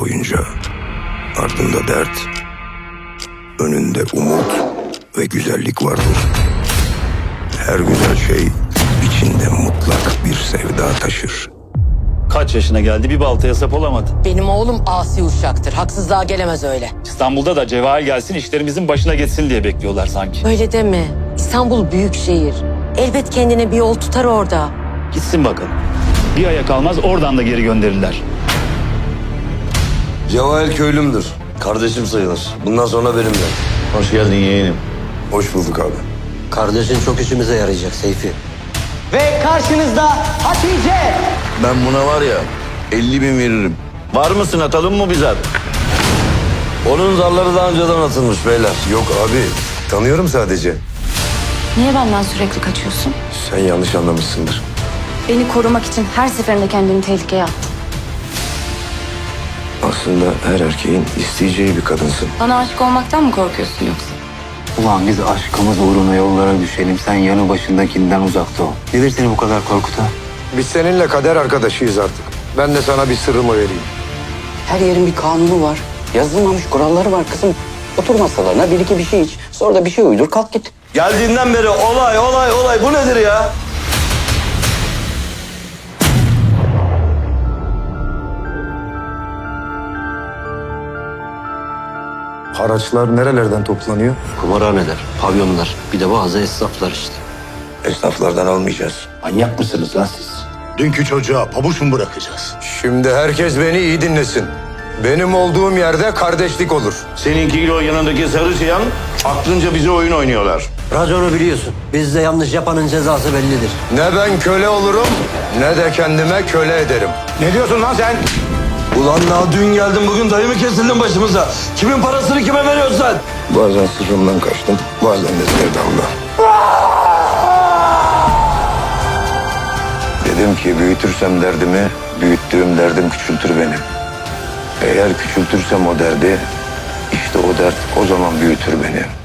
boyunca ardında dert, önünde umut ve güzellik vardır. Her güzel şey içinde mutlak bir sevda taşır. Kaç yaşına geldi bir baltaya sap olamadı. Benim oğlum asi uşaktır. Haksızlığa gelemez öyle. İstanbul'da da Cevahir gelsin işlerimizin başına geçsin diye bekliyorlar sanki. Öyle deme. İstanbul büyük şehir. Elbet kendine bir yol tutar orada. Gitsin bakalım. Bir aya kalmaz oradan da geri gönderirler. Cevahir köylümdür. Kardeşim sayılır. Bundan sonra benimle. Hoş geldin yeğenim. Hoş bulduk abi. Kardeşin çok işimize yarayacak Seyfi. Ve karşınızda Hatice. Ben buna var ya 50 bin veririm. Var mısın atalım mı bize? Onun zarları daha önceden atılmış beyler. Yok abi, tanıyorum sadece. Niye benden sürekli kaçıyorsun? Sen yanlış anlamışsındır. Beni korumak için her seferinde kendini tehlikeye attın. Aslında her erkeğin isteyeceği bir kadınsın. Bana aşık olmaktan mı korkuyorsun yoksa? Ulan biz aşkımız uğruna yollara düşelim. Sen yanı başındakinden uzakta ol. Nedir seni bu kadar korkutan? Biz seninle kader arkadaşıyız artık. Ben de sana bir sırrımı vereyim. Her yerin bir kanunu var. Yazılmamış kuralları var kızım. Otur masalarına bir iki bir şey iç. Sonra da bir şey uydur kalk git. Geldiğinden beri olay olay olay bu nedir ya? Haraçlar nerelerden toplanıyor? Kumarhaneler, pavyonlar, bir de bazı esnaflar işte. Esnaflardan almayacağız. Manyak mısınız lan siz? Dünkü çocuğa pabuç mu bırakacağız? Şimdi herkes beni iyi dinlesin. Benim olduğum yerde kardeşlik olur. Seninkiyle o yanındaki sarı siyah aklınca bize oyun oynuyorlar. Raconu biliyorsun. Bizde yanlış yapanın cezası bellidir. Ne ben köle olurum ne de kendime köle ederim. Ne diyorsun lan sen? Ulan daha dün geldin bugün dayı mı kesildin başımıza? Kimin parasını kime veriyorsun? Bazen sırrımdan kaçtım, bazen de sevdamdan. Dedim ki büyütürsem derdimi, büyüttüğüm derdim küçültür beni. Eğer küçültürsem o derdi, işte o dert o zaman büyütür beni.